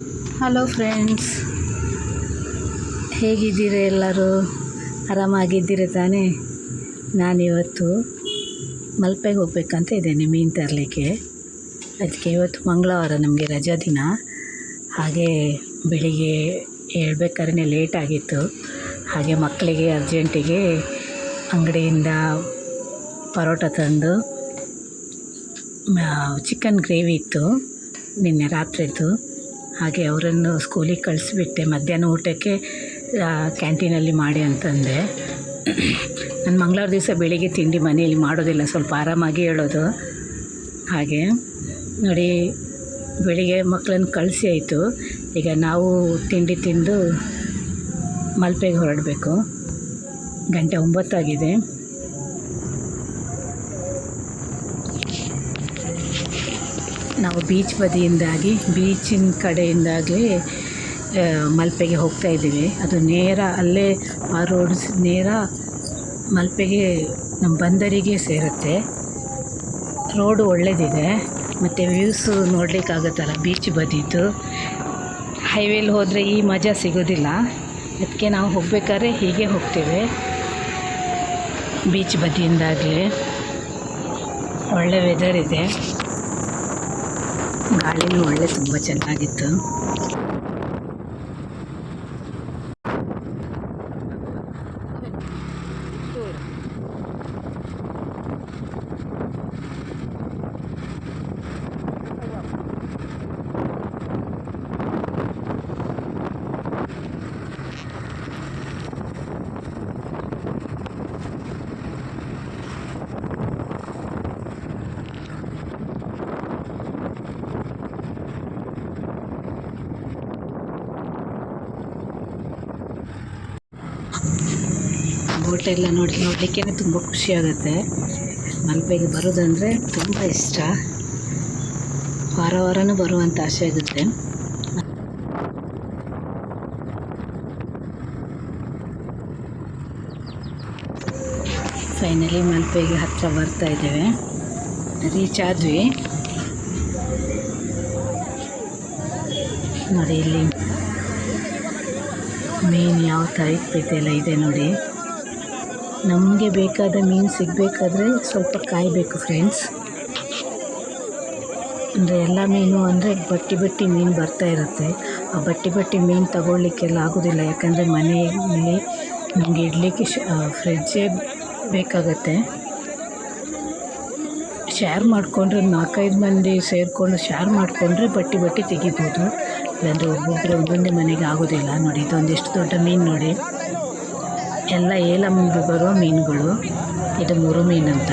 Hello friends ಹೇಗಿದ್ದೀರ ಎಲ್ಲರೂ? ಆರಾಮಾಗಿದ್ದೀರ ತಾನೇ? ನಾನಿವತ್ತು ಮಲ್ಪೆಗೆ ಹೋಗ್ಬೇಕಂತ ಇದ್ದೇನೆ ಮೀನು ತರಲಿಕ್ಕೆ. ಅದಕ್ಕೆ ಇವತ್ತು ಮಂಗಳವಾರ ನಮಗೆ ರಜಾ ದಿನ. ಹಾಗೆ ಬೆಳಿಗ್ಗೆ ಹೇಳ್ಬೇಕಾದ್ರೆ ಲೇಟ್ ಆಗಿತ್ತು. ಹಾಗೆ ಮಕ್ಕಳಿಗೆ ಅರ್ಜೆಂಟಿಗೆ ಅಂಗಡಿಯಿಂದ ಪರೋಟ ತಂದು ಚಿಕನ್ ಗ್ರೇವಿ ಇತ್ತು. ನಿನ್ನೆ ರಾತ್ರಿದು. ಹಾಗೆ ಅವರನ್ನು ಸ್ಕೂಲಿಗೆ ಕಳಿಸ್ಬಿಟ್ಟೆ. ಮಧ್ಯಾಹ್ನ ಊಟಕ್ಕೆ ಕ್ಯಾಂಟೀನಲ್ಲಿ ಮಾಡಿ ಅಂತಂದೆ. ನಾನು ಮಂಗಳವಾರ ದಿವಸ ಬೆಳಿಗ್ಗೆ ತಿಂಡಿ ಮನೆಯಲ್ಲಿ ಮಾಡೋದಿಲ್ಲ, ಸ್ವಲ್ಪ ಆರಾಮಾಗಿ ಹೇಳೋದು. ಹಾಗೆ ನೋಡಿ, ಬೆಳಿಗ್ಗೆ ಮಕ್ಕಳನ್ನು ಕಳಿಸಿ ಆಯಿತು. ಈಗ ನಾವು ತಿಂಡಿ ತಿಂದು ಮಲ್ಪೆಗೆ ಹೊರಡಬೇಕು. ಗಂಟೆ ಒಂಬತ್ತಾಗಿದೆ. ನಾವು ಬೀಚ್ ಬದಿಯಿಂದಾಗಿ ಬೀಚಿನ ಕಡೆಯಿಂದಾಗಲೇ ಮಲ್ಪೆಗೆ ಹೋಗ್ತಾ ಇದ್ದೀವಿ. ಅದು ನೇರ ಅಲ್ಲೇ ಆ ರೋಡ್ಸ್ ನೇರ ಮಲ್ಪೆಗೆ ನಮ್ಮ ಬಂದರಿಗೆ ಸೇರುತ್ತೆ. ರೋಡು ಒಳ್ಳೆಯದಿದೆ ಮತ್ತು ವ್ಯೂಸು ನೋಡಲಿಕ್ಕಾಗುತ್ತಲ್ಲ ಬೀಚ್ ಬದಿದ್ದು. ಹೈವೇಲಿ ಹೋದರೆ ಈ ಮಜಾ ಸಿಗೋದಿಲ್ಲ. ಅದಕ್ಕೆ ನಾವು ಹೋಗ್ಬೇಕಾದ್ರೆ ಹೀಗೆ ಹೋಗ್ತೇವೆ. ಬೀಚ್ ಬದಿಯಿಂದಾಗಲೇ. ಒಳ್ಳೆ ವೆದರ್ ಇದೆ. ಗಾಳಿನೂ ಒಳ್ಳೆ ತುಂಬ ಚೆನ್ನಾಗಿತ್ತು. ಬೋಟೆಲ್ಲ ನೋಡಿ ನೋಡಲಿಕ್ಕೆ ತುಂಬ ಖುಷಿಯಾಗುತ್ತೆ ಮಲ್ಪೆಗೆ ಬರೋದಂದರೆ ತುಂಬ ಇಷ್ಟ. ವಾರ ವಾರನೂ ಬರುವಂಥ ಆಸೆ ಆಗುತ್ತೆ. ಫೈನಲಿ ಮಲ್ಪೆಗೆ ಹತ್ತಿರ ಬರ್ತಾ ಇದ್ದೇವೆ. ರೀಚ್ ಆದ್ವಿ ನೋಡಿ ಇಲ್ಲಿ ಮೀನು ಯಾವ ಟೈಪ್ ಎಲ್ಲ ಇದೆ ನೋಡಿ. ನಮಗೆ ಬೇಕಾದ ಮೀನು ಸಿಗಬೇಕಾದ್ರೆ ಸ್ವಲ್ಪ ಕಾಯಬೇಕು ಫ್ರೆಂಡ್ಸ್ ಅಂದರೆ ಎಲ್ಲ ಮೀನು ಅಂದರೆ ಬಟ್ಟಿ ಬಟ್ಟಿ ಮೀನು ಬರ್ತಾ ಇರುತ್ತೆ. ಆ ಬಟ್ಟಿ ಬಟ್ಟಿ ಮೀನು ತಗೊಳ್ಳಿಕ್ಕೆಲ್ಲ ಆಗೋದಿಲ್ಲ, ಯಾಕಂದರೆ ಮನೆಯಲ್ಲಿ ನಮಗೆ ಇಡಲಿಕ್ಕೆ ಶ ಫ್ರಿಜ್ಜೇ ಬೇಕಾಗತ್ತೆ. ಶೇರ್ ಮಾಡಿಕೊಂಡ್ರೆ ನಾಲ್ಕೈದು ಮಂದಿ ಸೇರಿಕೊಂಡು ಶೇರ್ ಮಾಡಿಕೊಂಡ್ರೆ ಬಟ್ಟಿ ಬಟ್ಟಿ ತೆಗಿಬೋದು. ಇಲ್ಲಾಂದರೆ ಒಬ್ಬೊಬ್ಬರು ಒಂದೊಂದೇ ಮನೆಗೆ ಆಗೋದಿಲ್ಲ. ನೋಡಿ, ಇದೊಂದಿಷ್ಟು ದೊಡ್ಡ ಮೀನು ನೋಡಿ. ಎಲ್ಲ ಏಲಂಬಿ ಬರುವ ಮೀನುಗಳು. ಇದು ಮುರು ಮೀನು ಅಂತ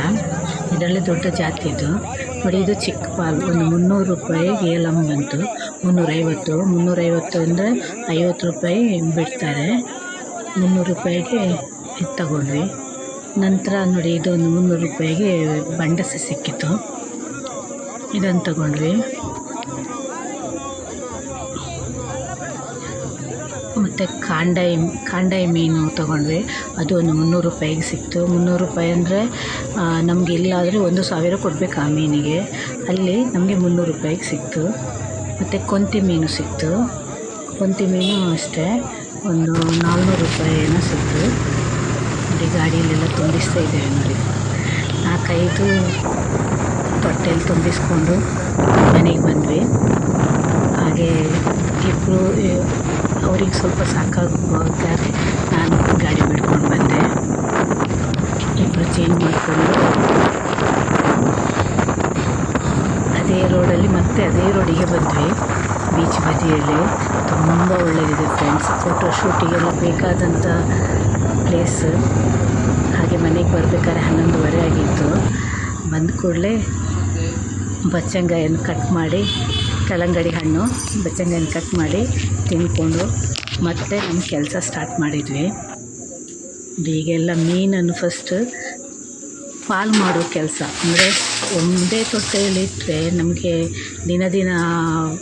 ಇದರಲ್ಲಿ ದೊಡ್ಡ ಜಾತಿ ಇದು. ನೋಡಿ, ಇದು ಚಿಕ್ಕ ಪಾಲು. ಒಂದು ಮುನ್ನೂರು ರೂಪಾಯಿ ಏಲಂ ಬಂತು ಮುನ್ನೂರೈವತ್ತು. ಮುನ್ನೂರೈವತ್ತು ಅಂದರೆ ಐವತ್ತು ರೂಪಾಯಿ ಬಿಡ್ತಾರೆ. ಮುನ್ನೂರು ರೂಪಾಯಿಗೆ ಇದು ತಗೊಂಡ್ವಿ. ನಂತರ ನೋಡಿ ಇದು ಒಂದು ಮುನ್ನೂರು ರೂಪಾಯಿಗೆ ಬಂಡಸ ಸಿಕ್ಕಿತು. ಇದನ್ನು ತಗೊಂಡ್ವಿ. ಮತ್ತು ಕಾಂಡಾಯಿ ಕಾಂಡಾಯಿ ಮೀನು ತೊಗೊಂಡ್ವಿ. ಅದು ಒಂದು ಮುನ್ನೂರು ರೂಪಾಯಿಗೆ ಸಿಕ್ತು. ಮುನ್ನೂರು ರೂಪಾಯಿ ಅಂದರೆ ನಮಗೆ ಇಲ್ಲಾದರೆ ಒಂದು ಸಾವಿರ ಕೊಡಬೇಕು ಆ ಮೀನಿಗೆ. ಅಲ್ಲಿ ನಮಗೆ ಮುನ್ನೂರು ರೂಪಾಯಿಗೆ ಸಿಕ್ತು. ಮತ್ತು ಕೊಂತಿ ಮೀನು ಸಿಕ್ತು. ಕೊಂತಿ ಮೀನು ಅಷ್ಟೇ. ಒಂದು ನಾಲ್ನೂರು ರೂಪಾಯಿ ಸಿಕ್ತು. ನೋಡಿ, ಗಾಡಿಯಲ್ಲೆಲ್ಲ ತುಂಬಿಸ್ತಾ ಇದ್ದೇವೆ ನೋಡಿ. ನಾಲ್ಕೈದು ತೊಟ್ಟೆಯಲ್ಲಿ ತುಂಬಿಸ್ಕೊಂಡು ಮನೆಗೆ ಬಂದ್ವಿ. ಹಾಗೆ ಇಬ್ಬರು ಅವ್ರಿಗೆ ಸ್ವಲ್ಪ ಸಾಕಾಗುತ್ತಾರೆ ನಾನು ಗಾಡಿ ಬಿಡ್ಕೊಂಡು ಬಂದೆ. ಇಬ್ಬರು ಚೇಂಜ್ ಮಾಡಿಕೊಂಡು ಅದೇ ರೋಡಲ್ಲಿ ಮತ್ತೆ ಅದೇ ರೋಡಿಗೆ ಬಂದ್ವಿ. ಬೀಚ್ ಬದಿಯಲ್ಲಿ. ತುಂಬ ಒಳ್ಳೆಯದಿದೆ ಫ್ರೆಂಡ್ಸ್ ಫೋಟೋ ಶೂಟಿಗೆಲ್ಲ ಬೇಕಾದಂಥ ಪ್ಲೇಸ್ ಹಾಗೆ ಮನೆಗೆ ಬರಬೇಕಾದ್ರೆ ಹನ್ನೊಂದುವರೆ ಆಗಿತ್ತು. ಬಂದ ಕೂಡಲೇ ಬಚ್ಚಂಗಾಯನ್ನು ಕಟ್ ಮಾಡಿ ಕಲ್ಲಂಗಡಿ ಹಣ್ಣು ಬಚ್ಚಂಗಾಯನ್ನು ಕಟ್ ಮಾಡಿ ತಿನ್ಕೊಂಡು ಮತ್ತೆ ನಮ್ಮ ಕೆಲಸ ಸ್ಟಾರ್ಟ್ ಮಾಡಿದ್ವಿ. ಈಗೆಲ್ಲ ಮೀನನ್ನು ಫಸ್ಟ್ ಪಾಲು ಮಾಡೋ ಕೆಲಸ. ಅಂದರೆ ಒಂದೇ ತೊಟ್ಟೆಯಲ್ಲಿಟ್ಟರೆ ನಮಗೆ ದಿನ ದಿನ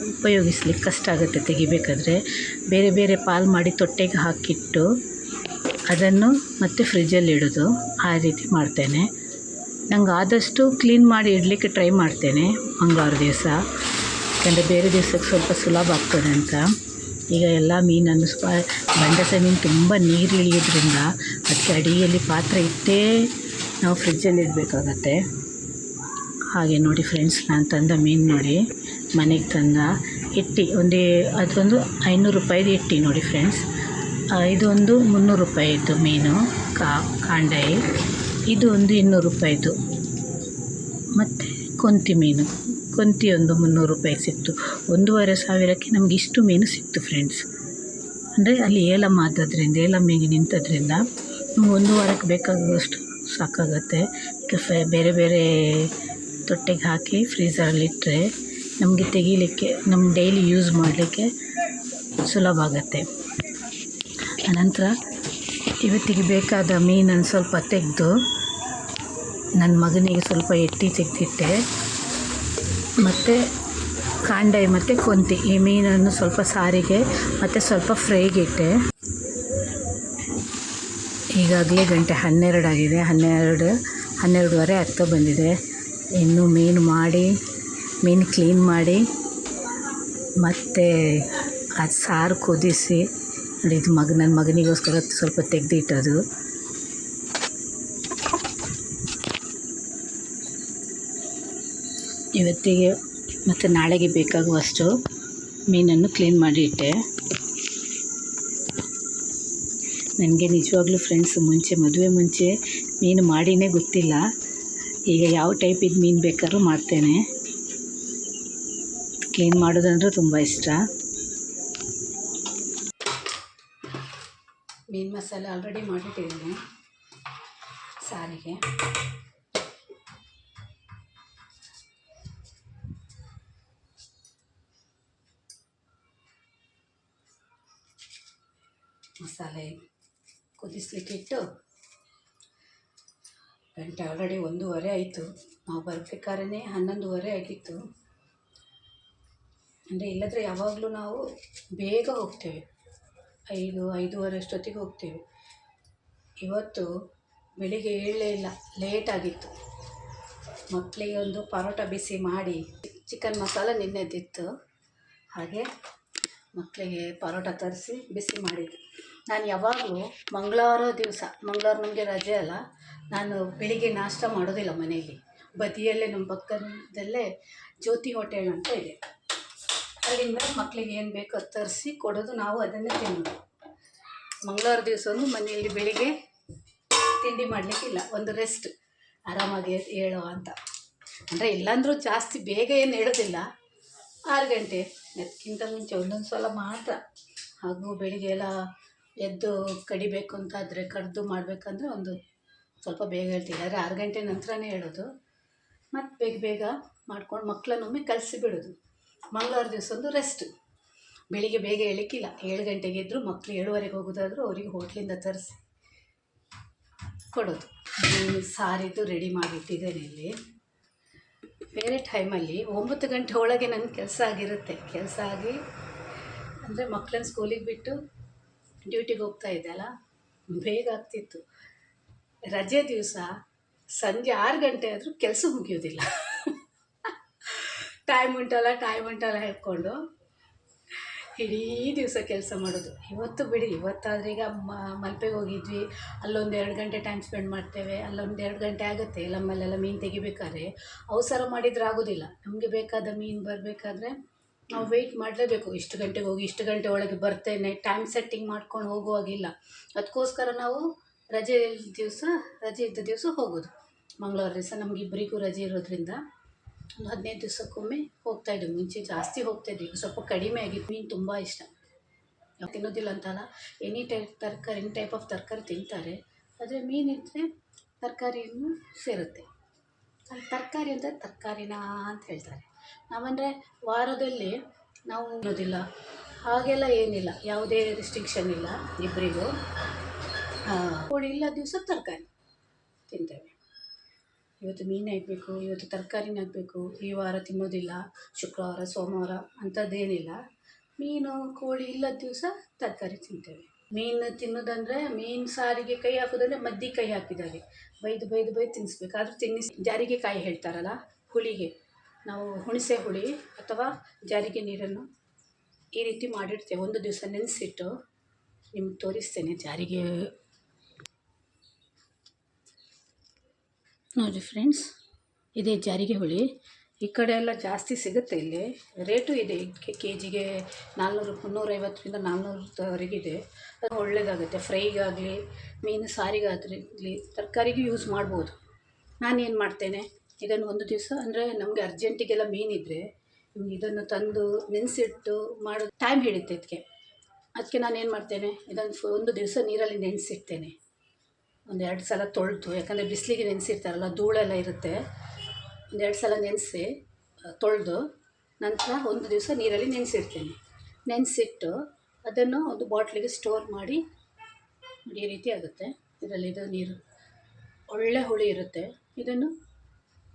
ಉಪಯೋಗಿಸ್ಲಿಕ್ಕೆ ಕಷ್ಟ ಆಗುತ್ತೆ ತೆಗಿಬೇಕಾದ್ರೆ. ಬೇರೆ ಬೇರೆ ಪಾಲು ಮಾಡಿ ತೊಟ್ಟೆಗೆ ಹಾಕಿಟ್ಟು ಅದನ್ನು ಮತ್ತೆ ಫ್ರಿಜ್ಜಲ್ಲಿ ಇಡೋದು. ಆ ರೀತಿ ಮಾಡ್ತೇನೆ. ನಂಗೆ ಆದಷ್ಟು ಕ್ಲೀನ್ ಮಾಡಿ ಇಡಲಿಕ್ಕೆ ಟ್ರೈ ಮಾಡ್ತೇನೆ. ಮಂಗಳವಾರ ದಿವಸ. ಯಾಕಂದರೆ ಬೇರೆ ದಿವ್ಸಕ್ಕೆ ಸ್ವಲ್ಪ ಸುಲಭ ಆಗ್ತದೆ ಅಂತ. ಈಗ ಎಲ್ಲ ಮೀನನ್ನು ಸ್ಪ ಬಂಡಸೆ ಮೀನು ತುಂಬ ನೀರು ಇಳಿಯೋದ್ರಿಂದ ಅದಕ್ಕೆ ಅಡಿಯಲ್ಲಿ ಪಾತ್ರೆ ಇಟ್ಟೇ ನಾವು ಫ್ರಿಜ್ಜಲ್ಲಿ ಇಡಬೇಕಾಗತ್ತೆ. ಹಾಗೆ ನೋಡಿ ಫ್ರೆಂಡ್ಸ್, ನಾನು ತಂದ ಮೀನು ನೋಡಿ, ಮನೆಗೆ ತಂದ ಇಟ್ಟಿ, ಒಂದೇ, ಅದೊಂದು ಐನೂರು ರೂಪಾಯಿದು ಇಟ್ಟಿ ನೋಡಿ ಫ್ರೆಂಡ್ಸ್. ಇದೊಂದು ಮುನ್ನೂರು ರೂಪಾಯಿದ್ದು ಮೀನು, ಕಾ, ಕಾಂಡಾಯಿ. ಇದು ಒಂದು ಇನ್ನೂರು ರೂಪಾಯಿದು. ಮತ್ತು ಕೊಂತಿ ಮೀನು. ಕೊಂತಿ ಒಂದು ಮುನ್ನೂರು ರೂಪಾಯಿ ಸಿಕ್ತು. ಒಂದೂವರೆ ಸಾವಿರಕ್ಕೆ ನಮ್ಗೆ ಇಷ್ಟು ಮೀನು ಸಿಕ್ತು ಫ್ರೆಂಡ್ಸ್ ಅಂದರೆ ಅಲ್ಲಿ ಏಲಮ್ಮ ಆದದ್ರಿಂದ, ಏಲಮ್ಮಿಗೆ ನಿಂತದ್ರಿಂದ ಒಂದು ವಾರಕ್ಕೆ ಬೇಕಾಗುವಷ್ಟು ಸಾಕಾಗುತ್ತೆ. ಈಗ ಬೇರೆ ಬೇರೆ ತೊಟ್ಟೆಗೆ ಹಾಕಿ ಫ್ರೀಸರಲ್ಲಿಟ್ಟರೆ ನಮಗೆ ತೆಗೀಲಿಕ್ಕೆ ನಮ್ಮ ಡೈಲಿ ಯೂಸ್ ಮಾಡಲಿಕ್ಕೆ ಸುಲಭ ಆಗುತ್ತೆ. ಅನಂತರ ಇವತ್ತಿಗೆ ಬೇಕಾದ ಮೀನನ್ನು ಸ್ವಲ್ಪ ತೆಗೆದು ನನ್ನ ಮಗನಿಗೆ ಸ್ವಲ್ಪ ಎಟ್ಟಿ ತೆಗೆದಿಟ್ಟೆ. ಮತ್ತು ಕಾಂಡೆ, ಮತ್ತು ಕೊಂತಿ ಈ ಮೀನನ್ನು ಸ್ವಲ್ಪ ಸಾರಿಗೆ, ಮತ್ತು ಸ್ವಲ್ಪ ಫ್ರೈಗಿಟ್ಟೆ ಈಗಾಗಲೇ ಗಂಟೆ ಹನ್ನೆರಡಾಗಿದೆ ಹನ್ನೆರಡು, ಹನ್ನೆರಡುವರೆ ಹತ್ತು ಬಂದಿದೆ. ಇನ್ನು ಮೀನು ಮಾಡಿ, ಮೀನು ಕ್ಲೀನ್ ಮಾಡಿ, ಮತ್ತು ಅದು ಸಾರು ಕುದಿಸಿ ಇದು ಮಗ ನನ್ನ ಮಗನಿಗೋಸ್ಕರ ಸ್ವಲ್ಪ ತೆಗೆದಿಟ್ಟದು. ಇವತ್ತಿಗೆ ಮತ್ತು ನಾಳೆಗೆ ಬೇಕಾಗುವಷ್ಟು ಮೀನನ್ನು ಕ್ಲೀನ್ ಮಾಡಿ ಇಟ್ಟೆ. ನನಗೆ ನಿಜವಾಗ್ಲೂ ಫ್ರೆಂಡ್ಸ್ ಮುಂಚೆ, ಮದುವೆ ಮುಂಚೆ ಮೀನು ಮಾಡಿನೇ ಗೊತ್ತಿಲ್ಲ. ಈಗ ಯಾವ ಟೈಪಿದ್ದು ಮೀನು ಬೇಕಾದ್ರೂ ಮಾಡ್ತೇನೆ. ಕ್ಲೀನ್ ಮಾಡೋದಂದ್ರೆ ತುಂಬ ಇಷ್ಟ. ಮೀನು ಮಸಾಲೆ ಆಲ್ರೆಡಿ ಮಾಡಿಟ್ಟಿದ್ದೀನಿ. ಸಾರಿಗೆ. ಮಸಾಲೆ ಕುದಿಸ್ಲಿಕ್ಕಿಟ್ಟು ಗಂಟೆ ಆಲ್ರೆಡಿ ಒಂದೂವರೆ ಆಯಿತು. ನಾವು ಬರ್ಬೇಕಾದ್ರೆ ಹನ್ನೊಂದುವರೆ ಆಗಿತ್ತು. ಅಂದರೆ ಇಲ್ಲದ್ರೆ ಯಾವಾಗಲೂ ನಾವು ಬೇಗ ಹೋಗ್ತೇವೆ. ಐದು, ಐದೂವರೆ ಅಷ್ಟೊತ್ತಿಗೆ ಹೋಗ್ತೇವೆ. ಇವತ್ತು ಬೆಳಿಗ್ಗೆ ಏಳಲೇ ಇಲ್ಲ, ಲೇಟ್ ಆಗಿತ್ತು. ಮಕ್ಕಳಿಗೆ ಒಂದು ಪರೋಟ ಬಿಸಿ ಮಾಡಿ ಚಿಕನ್ ಮಸಾಲ ನಿನ್ನೆದಿತ್ತು. ಹಾಗೆ ಮಕ್ಕಳಿಗೆ ಪರೋಟ ತರಿಸಿ ಬಿಸಿ ಮಾಡಿದ್ದೆ ನಾನು ಯಾವಾಗಲೂ ಮಂಗಳವಾರ ದಿವಸ, ಮಂಗಳವಾರ ನಮಗೆ ರಜೆ ಅಲ್ಲ, ನಾನು ಬೆಳಿಗ್ಗೆ ನಾಷ್ಟ ಮಾಡೋದಿಲ್ಲ ಮನೆಯಲ್ಲಿ. ಬದಿಯಲ್ಲೇ ನಮ್ಮ ಪಕ್ಕದಲ್ಲೇ ಜ್ಯೋತಿ ಹೋಟೆಲ್ ಅಂತ ಇದೆ. ಅಲ್ಲಿಂದ ಮಕ್ಕಳಿಗೆ ಏನು ಬೇಕೋ ತರಿಸಿ ಕೊಡೋದು ನಾವು ಅದನ್ನೇ ತಿನ್ನೋದು. ಮಂಗಳವಾರ ದಿವಸ ಒಂದು ಮನೆಯಲ್ಲಿ ಬೆಳಿಗ್ಗೆ ತಿಂಡಿ ಮಾಡಲಿಕ್ಕಿಲ್ಲ, ಒಂದು ರೆಸ್ಟ್ ಆರಾಮಾಗಿ ಹೇಳೋ ಅಂತ. ಅಂದರೆ ಇಲ್ಲಾಂದರೂ ಜಾಸ್ತಿ ಬೇಗ ಏನು ಹೇಳೋದಿಲ್ಲ. ಆರು ಗಂಟೆ, ಅದಕ್ಕಿಂತ ಮುಂಚೆ ಒಂದೊಂದು ಸಲ ಮಾತ್ರ. ಹಾಗೂ ಬೆಳಿಗ್ಗೆ ಎಲ್ಲ ಎದ್ದು ಕಡಿಬೇಕು ಅಂತಾದರೆ ಕಡಿದು ಮಾಡಬೇಕಂದ್ರೆ ಒಂದು ಸ್ವಲ್ಪ ಬೇಗ ಹೇಳ್ತೀನಿ. ಆದರೆ ಆರು ಗಂಟೆ ನಂತರನೇ ಹೇಳೋದು. ಮತ್ತು ಬೇಗ ಬೇಗ ಮಾಡ್ಕೊಂಡು ಮಕ್ಕಳನ್ನೊಮ್ಮೆ ಕಲಿಸಿ ಬಿಡೋದು. ಮಂಗಳವಾರ ದಿವಸ ಒಂದು ರೆಸ್ಟ್ ಬೆಳಿಗ್ಗೆ ಬೇಗ ಹೇಳಿಕ್ಕಿಲ್ಲ ಏಳು ಗಂಟೆಗೆ ಇದ್ದರೂ ಮಕ್ಕಳು ಏಳುವರೆಗೆ ಹೋಗೋದಾದರೂ ಅವರಿಗೆ ಹೋಟ್ಲಿಂದ ತರಿಸಿ ಕೊಡೋದು. ಸಾರಿದ್ದು ರೆಡಿ ಮಾಡಿಟ್ಟಿದ್ದೇನೆ ಇಲ್ಲಿ. ಬೇರೆ ಟೈಮಲ್ಲಿ ಒಂಬತ್ತು ಗಂಟೆ ಒಳಗೆ ನನ್ನ ಕೆಲಸ ಆಗಿರುತ್ತೆ. ಕೆಲಸ ಆಗಿ ಅಂದರೆ ಮಕ್ಕಳನ್ನ ಸ್ಕೂಲಿಗೆ ಬಿಟ್ಟು ಡ್ಯೂಟಿಗೆ ಹೋಗ್ತಾ ಇದ್ದೆ ಅಲ್ಲ? ಬೇಗ ಆಗ್ತಿತ್ತು. ರಜೆ ದಿವಸ ಸಂಜೆ ಆರು ಗಂಟೆ ಆದರೂ ಕೆಲಸ ಮುಗಿಯೋದಿಲ್ಲ. ಟೈಮ್ ಉಂಟಲ್ಲ ಟೈಮ್ ಉಂಟಲ್ಲ ಹೇಳ್ಕೊಂಡು ಇಡೀ ದಿವಸ ಕೆಲಸ ಮಾಡೋದು. ಇವತ್ತು ಬಿಡಿ, ಇವತ್ತಾದ್ರೆ ಈಗ ಮಲ್ಪೆಗೆ ಹೋಗಿದ್ವಿ. ಅಲ್ಲೊಂದು ಎರಡು ಗಂಟೆ ಟೈಮ್ ಸ್ಪೆಂಡ್ ಮಾಡ್ತೇವೆ. ಅಲ್ಲೊಂದು ಎರಡು ಗಂಟೆ ಆಗುತ್ತೆ. ನಮ್ಮಲ್ಲೆಲ್ಲ ಮೀನು ತೆಗಿಬೇಕಾದ್ರೆ. ಅವಸರ ಮಾಡಿದರೆ ಆಗೋದಿಲ್ಲ. ನಮಗೆ ಬೇಕಾದ ಮೀನು ಬರಬೇಕಾದ್ರೆ ನಾವು ವೆಯ್ಟ್ ಮಾಡಲೇಬೇಕು. ಇಷ್ಟು ಗಂಟೆಗೆ ಹೋಗಿ, ಇಷ್ಟು ಗಂಟೆ ಒಳಗೆ ಬರ್ತೇನೆ ಟೈಮ್ ಸೆಟ್ಟಿಂಗ್ ಮಾಡ್ಕೊಂಡು ಹೋಗುವಾಗಿಲ್ಲ. ಅದಕ್ಕೋಸ್ಕರ ನಾವು ರಜೆ ದಿವಸ, ರಜೆ ಇದ್ದ ದಿವಸ ಹೋಗೋದು. ಮಂಗಳವಾರ ದಿವಸ ನಮ್ಗೆ ಇಬ್ಬರಿಗೂ ರಜೆ ಇರೋದ್ರಿಂದ ಒಂದು ಹದಿನೈದು ದಿವಸಕ್ಕೊಮ್ಮೆ ಹೋಗ್ತಾಯಿದ್ವಿ ಮುಂಚೆ ಜಾಸ್ತಿ ಹೋಗ್ತಾಯಿದ್ವಿ ಈಗ ಸ್ವಲ್ಪ ಕಡಿಮೆ ಆಗಿತ್ತು. ಮೀನು ತುಂಬ ಇಷ್ಟ. ತಿನ್ನೋದಿಲ್ಲ ಅಂತಲ್ಲ. ಎನಿ ಟೈಪ್ ತರಕಾರಿ ಎನಿ ಟೈಪ್ ಆಫ್ ತರಕಾರಿ ತಿಂತಾರೆ. ಆದರೆ ಮೀನಿದ್ರೆ ತರಕಾರಿಯನ್ನು ಸೇರುತ್ತೆ. ಅಲ್ಲಿ ತರಕಾರಿ ಅಂದರೆ ತರಕಾರಿನಾ ಅಂತ ಹೇಳ್ತಾರೆ. ನಾವಂದರೆ ವಾರದಲ್ಲಿ ನಾವು ಅನ್ನೋದಿಲ್ಲ ಹಾಗೆಲ್ಲ ಏನಿಲ್ಲ. ಯಾವುದೇ ರಿಸ್ಟ್ರಿಕ್ಷನ್ ಇಲ್ಲ ಇಬ್ಬರಿಗೂ ಕೋಳಿ ಇಲ್ಲ ದಿವಸ ತರಕಾರಿ ತಿಂತೇವೆ. ಇವತ್ತು ಮೀನು ಹಾಕಬೇಕು, ಇವತ್ತು ತರಕಾರಿನೇ ಹಾಕಬೇಕು. ಈ ವಾರ ತಿನ್ನೋದಿಲ್ಲ. ಶುಕ್ರವಾರ, ಸೋಮವಾರ ಅಂಥದ್ದೇನಿಲ್ಲ ಮೀನು, ಕೋಳಿ ಇಲ್ಲದ ದಿವಸ ತರಕಾರಿ ತಿಂತೇವೆ. ಮೀನು ತಿನ್ನೋದಂದರೆ ಮೀನು ಸಾರಿಗೆ ಕೈ ಹಾಕೋದಂದರೆ ಮದ್ದಿ ಕೈ ಹಾಕಿದಾಗೆ. ಬೈದು ಬೈದು ಬೈದು ತಿನ್ನಿಸ್ಬೇಕು. ಆದರೂ ತಿನ್ನಿಸಿ, ಜಾರಿಗೆ ಕಾಯಿ ಹೇಳ್ತಾರಲ್ಲ, ಹುಳಿಗೆ. ನಾವು ಹುಣಸೆ ಹುಳಿ ಅಥವಾ ಜಾರಿಗೆ ನೀರನ್ನು ಈ ರೀತಿ ಮಾಡಿಡ್ತೇವೆ ಒಂದು ದಿವಸ ನೆನೆಸಿಟ್ಟು ನಿಮ್ಗೆ ತೋರಿಸ್ತೇನೆ ಜಾರಿಗೆ. ನೋಡಿ ಫ್ರೆಂಡ್ಸ್, ಇದೇ ಜಾರಿಗೆ ಹುಳಿ. ಈ ಕಡೆ ಎಲ್ಲ ಜಾಸ್ತಿ ಸಿಗುತ್ತೆ ಇಲ್ಲಿ. ರೇಟು ಇದೆ ಕೆ ಜಿಗೆ ನಾಲ್ನೂರು, ಮುನ್ನೂರೈವತ್ತರಿಂದ ನಾಲ್ನೂರವರೆಗಿದೆ ಅದು ಒಳ್ಳೆಯದಾಗುತ್ತೆ ಫ್ರೈಗಾಗಲಿ, ಮೀನು ಸಾರಿಗಾಗಲಿ ತರಕಾರಿಗೂ ಯೂಸ್ ಮಾಡ್ಬೋದು. ನಾನೇನು ಮಾಡ್ತೇನೆ? ಇದನ್ನು ಒಂದು ದಿವಸ ಅಂದರೆ ನಮಗೆ ಅರ್ಜೆಂಟಿಗೆಲ್ಲ ಮೀನಿದ್ರೆ ಇದನ್ನು ತಂದು ನೆನೆಸಿಟ್ಟು ಮಾಡೋ ಟೈಮ್ ಹಿಡಿಯುತ್ತೆ ಇದಕ್ಕೆ ಅದಕ್ಕೆ ನಾನೇನು ಮಾಡ್ತೇನೆ ಇದನ್ನು ಒಂದು ದಿವಸ ನೀರಲ್ಲಿ ನೆನೆಸಿಡ್ತೇನೆ. ಒಂದು ಎರಡು ಸಲ ತೊಳೆದು, ಯಾಕಂದರೆ ಬಿಸಿಲಿಗೆ ನೆನೆಸಿರ್ತಾರಲ್ಲ, ಧೂಳೆಲ್ಲ ಇರುತ್ತೆ. ಒಂದೆರಡು ಸಲ ನೆನೆಸಿ ತೊಳೆದು ನಂತರ ಒಂದು ದಿವಸ ನೀರಲ್ಲಿ ನೆನೆಸಿಡ್ತೇನೆ. ನೆನೆಸಿಟ್ಟು ಅದನ್ನು ಒಂದು ಬಾಟ್ಲಿಗೆ ಸ್ಟೋರ್ ಮಾಡಿ ಈ ರೀತಿ ಆಗುತ್ತೆ. ಇದರಲ್ಲಿ ಇದು ನೀರು, ಒಳ್ಳೆ ಹುಳಿ ಇರುತ್ತೆ. ಇದನ್ನು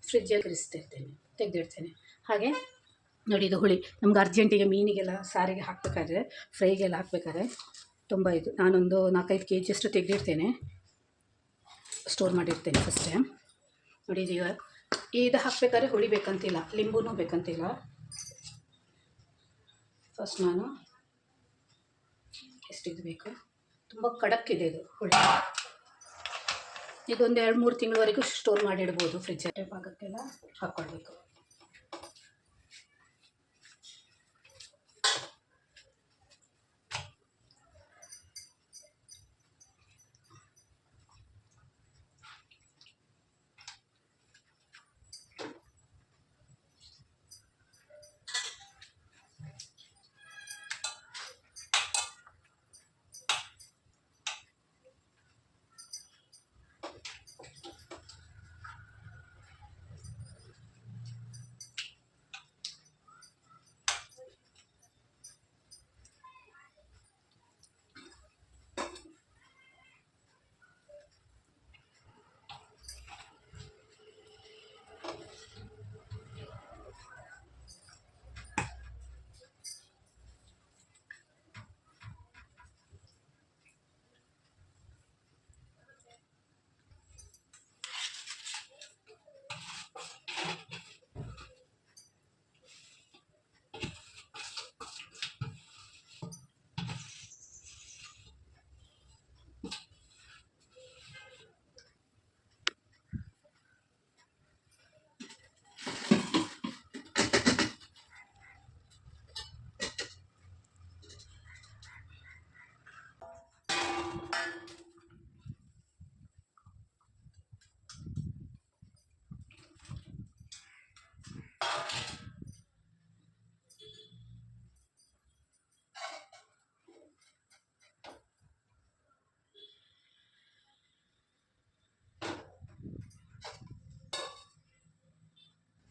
ಫ್ರಿಜ್ಜಲ್ಲಿ ಕರೆಸ್ತಿರ್ತೇನೆ ತೆಗೆದಿಡ್ತೇನೆ. ಹಾಗೆ ನೋಡಿ ಇದು ಹುಳಿ. ನಮ್ಗೆ ಅರ್ಜೆಂಟಿಗೆ ಮೀನಿಗೆಲ್ಲ ಸಾರಿಗೆ ಹಾಕಬೇಕಾದ್ರೆ, ಫ್ರೈಗೆಲ್ಲ ಹಾಕಬೇಕಾದ್ರೆ ತುಂಬ ಇದು. ನಾನೊಂದು ನಾಲ್ಕೈದು ಕೆ ಜಿಯಷ್ಟು ತೆಗೆದಿರ್ತೇನೆ ಸ್ಟೋರ್ ಮಾಡಿರ್ತೇನೆ ಫಸ್ಟೇ. ನೋಡಿ ಇದೀಗ ಇದು ಹಾಕಬೇಕಾದ್ರೆ ಹುಳಿ ಬೇಕಂತಿಲ್ಲ, ಲಿಂಬೂನೂ ಬೇಕಂತಿಲ್ಲ. ಫಸ್ಟ್ ನಾನು ಎಷ್ಟಿದು ಬೇಕು? ತುಂಬ ಕಡಕ್ಕಿದೆ ಇದು ಹುಳಿ. ಇದೊಂದು ಎರಡು ಮೂರು ತಿಂಗಳವರೆಗೂ ಸ್ಟೋರ್ ಮಾಡಿಡ್ಬೋದು ಫ್ರಿಜ್ ಭಾಗಕ್ಕೆಲ್ಲ ಹಾಕ್ಕೊಳ್ಬೇಕು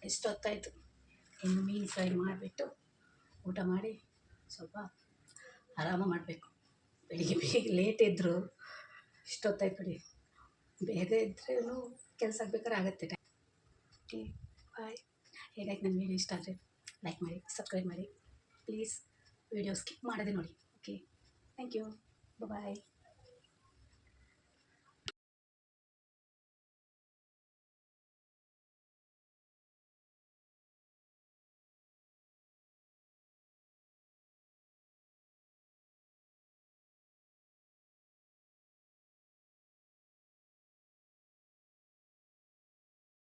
ಎಷ್ಟೊತ್ತಾಯಿತು? ಇನ್ನು ಮೀನು ಫ್ರೈ ಮಾಡಿಬಿಟ್ಟು ಊಟ ಮಾಡಿ ಸ್ವಲ್ಪ ಆರಾಮ ಮಾಡಬೇಕು. ಬೆಳಿಗ್ಗೆ ಬೇಗ ಲೇಟ್ ಇದ್ದರು ಇಷ್ಟೊತ್ತಾಯ್ತು ಬಿಡಿ? ಬೇಗ ಇದ್ರೂ ಕೆಲಸ ಆಗ್ಬೇಕಾದ್ರೆ ಆಗುತ್ತೆ ಓಕೆ ಬಾಯ್ ಹೇಗಾಯ್ತು ನನ್ನ ವೀಡಿಯೋ ಇಷ್ಟ ಆದರೆ ಲೈಕ್ ಮಾಡಿ ಸಬ್ಸ್ಕ್ರೈಬ್ ಮಾಡಿ. ಪ್ಲೀಸ್ ವೀಡಿಯೋ ಸ್ಕಿಪ್ ಮಾಡದೆ ನೋಡಿ. Okay thank you bye